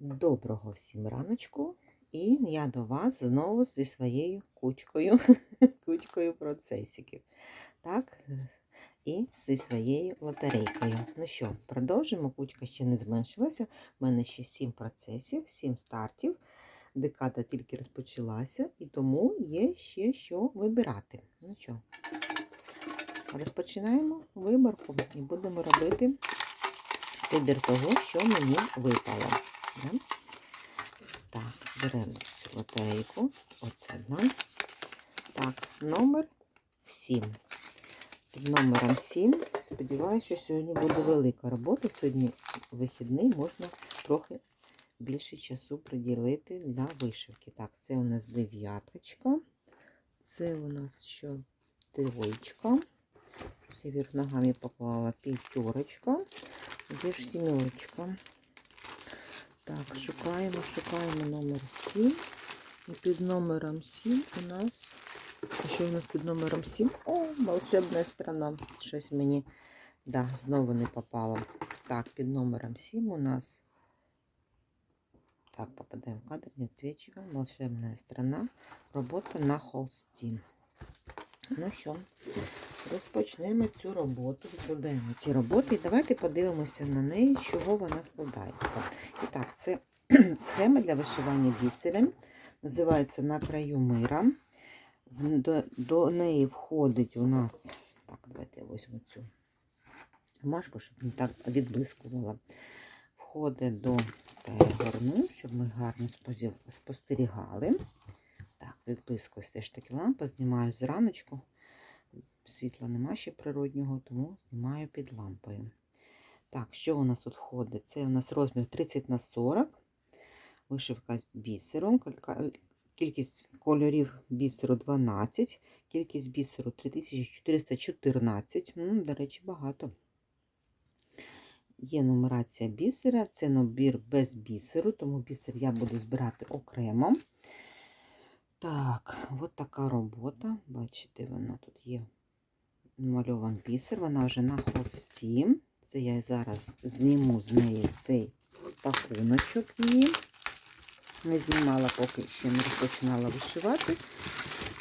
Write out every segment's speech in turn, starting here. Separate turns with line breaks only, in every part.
Доброго всім раночку. І я до вас знову зі своєю кучкою, кучкою процесиків. Так, і зі своєю лотерейкою. Ну що, продовжимо. Кучка ще не зменшилася. У мене ще 7 процесів, 7 стартів. Декада тільки розпочалася, і тому є ще що вибирати. Ну що, розпочинаємо виборку і будемо робити вибір того, що мені випало. Да? Так, беремо цю лотерейку. Оце одна. Так, номер 7. Під номером 7. Сподіваюся, що сьогодні буде велика робота. Сьогодні вихідний можна трохи більше часу приділити для вишивки. Так, це у нас дев'яточка. Це у нас що троєчка. Все вверх ногами поклала п'ятерочка. Де ж сімерочка? Так, шукаємо, шукаємо номер 7. І під номером 7 у нас. А що у нас під номером 7? О, волшебна страна. Щось мені, да, знову не попало. Так, під номером 7 у нас. Так, попадаем в кадр, не отсвечиваем. Волшебная страна. Робота на холсті. Ну що, розпочнемо цю роботу, відкладаємо ці роботи і давайте подивимося на неї, з чого вона складається. І так, це схема для вишивання бісерем. Називається на краю мира. До, до неї входить у нас. Так, давайте я візьму цю бумажку, щоб не так відблискувала. Входить до перегорну, щоб ми гарно спостерігали. Так, відблискує теж таки лампа, знімаю зраночку. Світла нема ще природнього, тому знімаю під лампою. Так, що у нас тут входить? Це у нас розмір 30 на 40, вишивка бісером, кількість кольорів бісеру 12, кількість бісеру 3414. М, До речі, багато. Є нумерація бісера, це набір без бісеру, тому бісер я буду збирати окремо. Так, от така робота. Бачите, вона тут є намальований бісер, вона вже на холсті. Це я зараз зніму з неї цей пакуночок її. Не знімала, поки ще не розпочинала вишивати.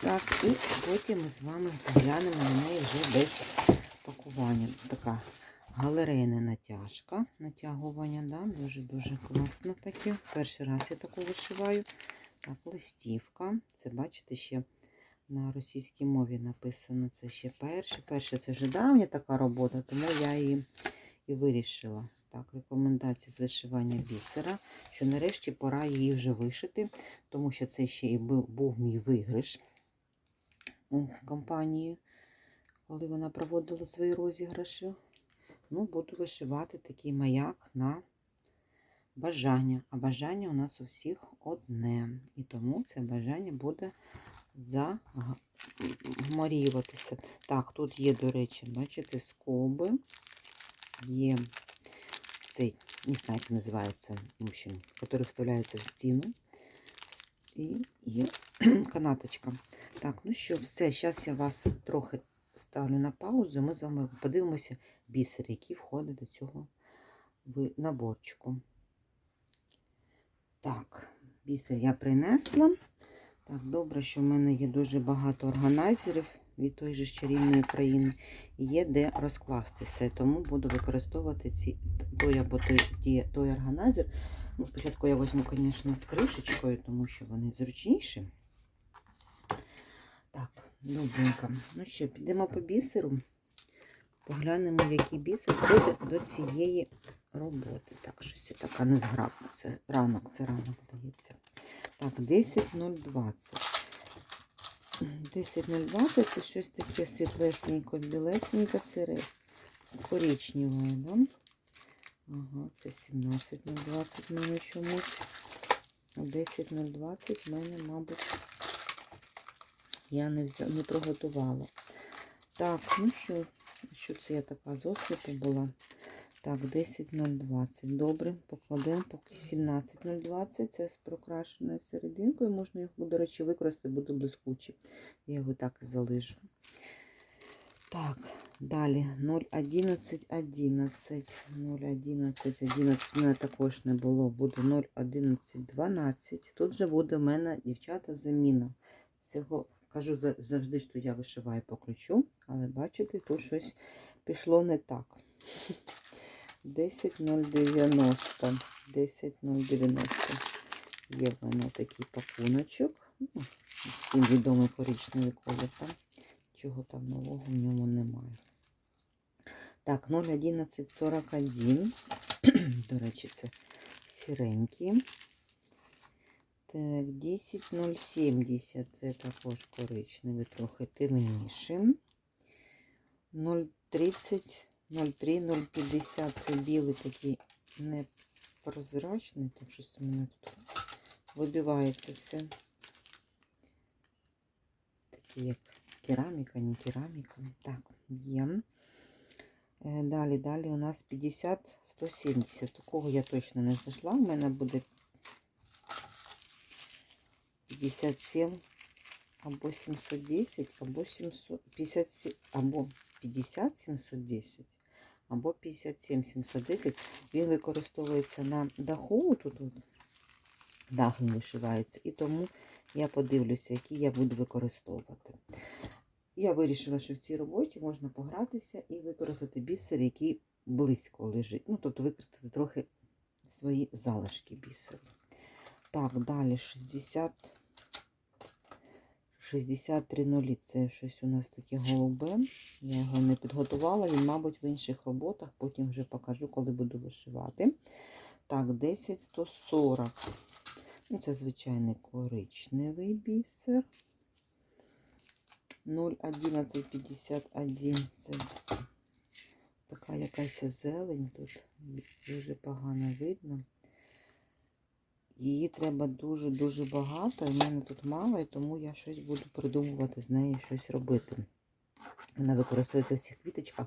Так, і потім ми з вами поглянемо на неї вже без пакування. Така галерейна натяжка, натягування, да? дуже-дуже класно таке. Перший раз я таку вишиваю. Так, листівка. Це, бачите, ще на російській мові написано. Це ще перше. Перше це вже давня така робота, тому я її і вирішила. Так, рекомендації з вишивання бісера, що нарешті пора її вже вишити, тому що це ще і був, був мій виграш у компанії, коли вона проводила свої розіграші. Ну, буду вишивати такий маяк на бажання. А бажання у нас у всіх одне. І тому це бажання буде загморюватися. Так, тут є, до речі, бачите, скоби. Є цей, не знаю, як називається, в общем, який вставляється в стіну. І є канаточка. Так, ну що, все, зараз я вас трохи ставлю на паузу. Ми з вами подивимося бісер, який входить до цього наборчику. Так, бісер я принесла. Так, добре, що в мене є дуже багато органайзерів від той же чарівної країни. Є де розкласти все. Тому буду використовувати ці, той або той, той органайзер. Ну, спочатку я візьму, звісно, з кришечкою, тому що вони зручніші. Так, добренько. Ну що, підемо по бісеру. Поглянемо, який бісер входить до цієї роботи. Так, щось така незграбна. Це ранок, це ранок здається. Так, 10.020. 10.020 це щось таке світлесенько, білесенько, сире. Коричневе, да? Ага, це 17.020 в мене чомусь. 10.020 в мене, мабуть, я не, взя... не проготувала. Так, ну що, що це я така зосліпа була? Так, 10.020. Добре, покладемо поки 17.020. Це з прокрашеною серединкою. Можна його, до речі, використати, буде блискучий. Я його так і залишу. Так, Далі 0,11, 11, 0,11, 11. У мене також не було. Буде 0,11, 12. Тут же буде в мене, дівчата, заміна. Всього кажу завжди, що я вишиваю по ключу, але бачите, тут щось пішло не так. 10,090. 10,090. Є в мене такий пакуночок. Ну, всім відомий коричневий колір. Там. Чого там нового в ньому немає. Так, 0,1141. До речі, це сіренькі. Так, 10,070. Це також коричневий, трохи темніший. 0,30, 0,3, 0,50. Це білий такий непрозрачний. Так щось у мене тут вибивається все. Такі як кераміка, не кераміка. Так, є. Е, Далі, далі у нас 50, 170. Такого я точно не знайшла. У мене буде 57 або 710, або 700, 57, або 50 710, або 57 710. Він використовується на даху, тут от, дах він вишивається, і тому я подивлюся, які я буду використовувати. Я вирішила, що в цій роботі можна погратися і використати бісер, який близько лежить. Ну, тобто використати трохи свої залишки бісеру. Так, далі 60, 63 нулі. Це щось у нас таке голубе. Я його не підготувала. Він, мабуть, в інших роботах. Потім вже покажу, коли буду вишивати. Так, 10, 140. Ну, це звичайний коричневий бісер. 0,1151. Це така якась зелень тут. Дуже погано видно. Її треба дуже-дуже багато. І в мене тут мало, і тому я щось буду придумувати з нею щось робити. Вона використовується в цих квіточках,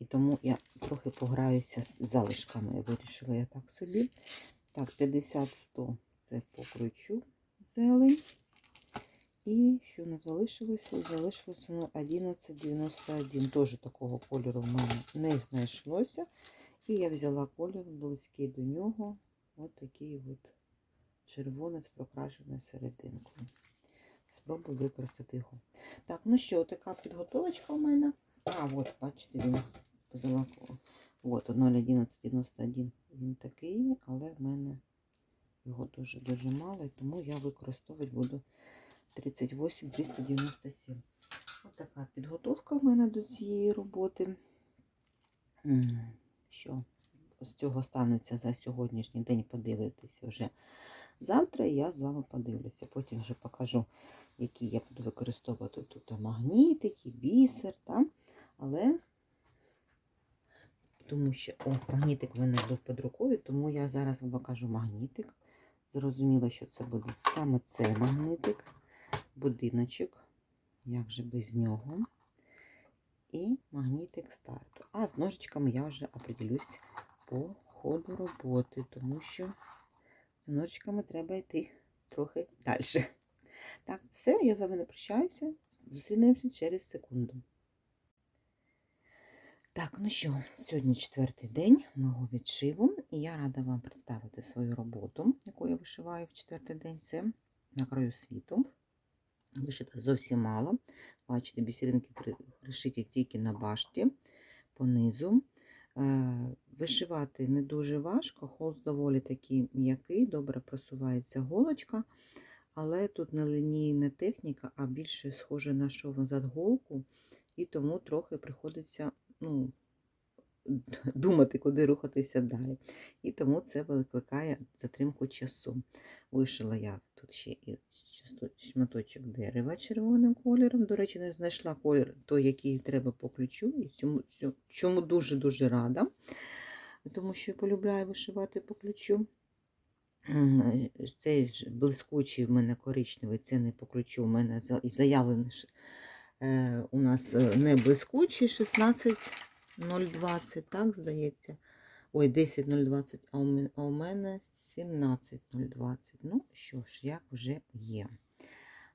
і тому я трохи пограюся з залишками. Вирішила я так собі. Так, 50-100 це покручу зелень. І що у залишилося? Залишилося ну, 1191. Теж такого кольору в мене не знайшлося. І я взяла колір близький до нього. Ось такий от червоний з прокрашеною серединкою. Спробую використати його. Так, ну що, така підготовочка у мене. А, от, бачите, він взяла. От, 0,1191. Він такий, але в мене його дуже-дуже мало, і тому я використовувати буду 38 397. Ось така підготовка в мене до цієї роботи. Що з цього станеться за сьогоднішній день, подивитися вже завтра. Я з вами подивлюся. Потім вже покажу, які я буду використовувати тут магнітики, бісер. Та? Але тому що о, магнітик в мене був під рукою, тому я зараз вам покажу магнітик. Зрозуміло, що це буде саме цей магнитик будиночок, як же без нього, і магнітик старту. А з ножичками я вже определюсь по ходу роботи, тому що з ножичками треба йти трохи далі. Так, все, я з вами не прощаюся. Зустрінемося через секунду. Так, ну що, сьогодні четвертий день мого відшиву, і я рада вам представити свою роботу, яку я вишиваю в четвертий день. Це на краю світу. Вишито зовсім мало. Бачите, бісеринки пришиті тільки на башті понизу. Е, Вишивати не дуже важко, холст доволі такий м'який, добре просувається голочка, але тут не лінійна техніка, а більше схоже на шов назад голку, і тому трохи приходиться ну, думати, куди рухатися далі. І тому це викликає затримку часу. Вишила я тут ще і шматочок дерева червоним кольором. До речі, не знайшла колір той, який треба по ключу. І чому дуже-дуже рада, тому що я полюбляю вишивати по ключу. Цей ж блискучий в мене коричневий, це не по ключу, у мене заявлений е, у нас е, не блискучий 16,020, так здається. Ой, 10,020, а у а у мене 17,020. Ну що ж, як вже є.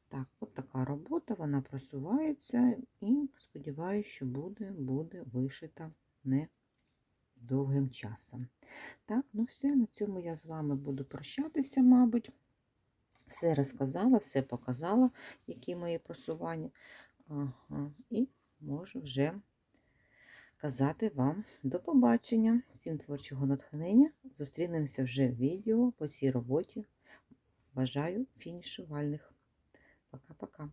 Так, от така робота, вона просувається і сподіваюся, що буде, буде вишита не довгим часом. Так, ну все, на цьому я з вами буду прощатися, мабуть. Все розказала, все показала, які мої просування. Ага, і можу вже казати вам до побачення. Всім творчого натхнення. Зустрінемося вже в відео по цій роботі. Бажаю фінішувальних. Пока-пока.